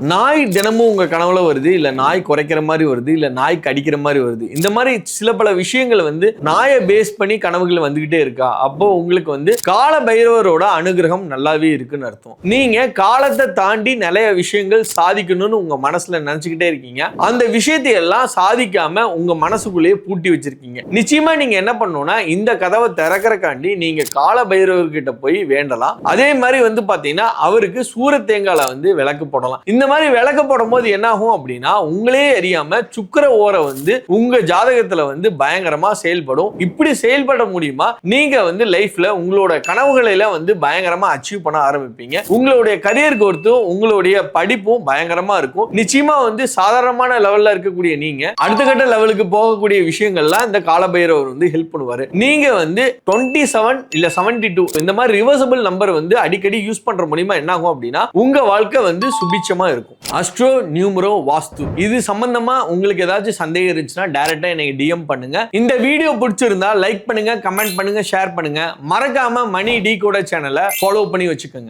நாய் தினமும் உங்க கனவுல வருது இல்ல நாய் குறைக்கிற மாதிரி வருது இல்ல நாய் கடிக்கிற மாதிரி வருது. இந்த மாதிரி சில பல விஷயங்கள் வந்து நாயை பேஸ் பண்ணி கனவுகள் வந்துகிட்டே இருக்கா? அப்போ உங்களுக்கு வந்து கால பைரவரோட அனுகிரகம் நல்லாவே இருக்குன்னு அர்த்தம். நீங்க காலத்தை தாண்டி நிறைய விஷயங்கள் சாதிக்கணும்னு உங்க மனசுல நினைச்சுக்கிட்டே இருக்கீங்க. அந்த விஷயத்தை எல்லாம் சாதிக்காம உங்க மனசுக்குள்ளேயே பூட்டி வச்சிருக்கீங்க. நிச்சயமா நீங்க என்ன பண்ணணும்னா இந்த கதவை திறக்கறக்காண்டி நீங்க கால பைரவர்கிட்ட போய் வேண்டலாம். அதே மாதிரி வந்து பாத்தீங்கன்னா அவருக்கு சூர தேங்கால வந்து விளக்கு போடலாம். இந்த மாதிரி விளக்க போடும் போது என்ன ஆகும் அப்படின்னா உங்களே அறியாம சுக்கிர ஓரை வந்து உங்க ஜாதகத்துல வந்து பயங்கரமா செயல்படும். இப்படி செயல்பட முடியுமா? நீங்க வந்து லைஃப்ல உங்களோட கனவுகளை வந்து பயங்கரமா அச்சீவ் பண்ண ஆரம்பிப்பீங்க. உங்களுடைய கரியர் ஒருத்தும் உங்களுடைய படிப்பும் பயங்கரமா இருக்கும். நிச்சயமா வந்து சாதாரணமான லெவல்ல இருக்கக்கூடிய நீங்க அடுத்த கட்ட லெவலுக்கு போகக்கூடிய விஷயங்கள்லாம் இந்த காலபைரவர் வந்து ஹெல்ப் பண்ணுவாரு. நீங்க வந்து டுவெண்ட்டி செவன் இல்ல செவன்டி டூ இந்த மாதிரி ரிவர்சபிள் நம்பர் வந்து அடிக்கடி யூஸ் பண்ற மூலியமா என்ன ஆகும் அப்படின்னா உங்க வாழ்க்கை வந்து சுபிட்சமா இருக்கும். அஸ்ட்ரோ நியூமரோ வாஸ்து இது சம்பந்தமா உங்களுக்கு ஏதாச்சும் சந்தேகம் இருந்துச்சுன்னா டைரக்டா எனக்கு டிஎம் பண்ணுங்க. இந்த வீடியோ பிடிச்சிருந்தா லைக் பண்ணுங்க கமெண்ட் பண்ணுங்க ஷேர் பண்ணுங்க. மறக்காம மணி டி கூட சேனலை ஃபாலோ பண்ணி வச்சுக்கோங்க.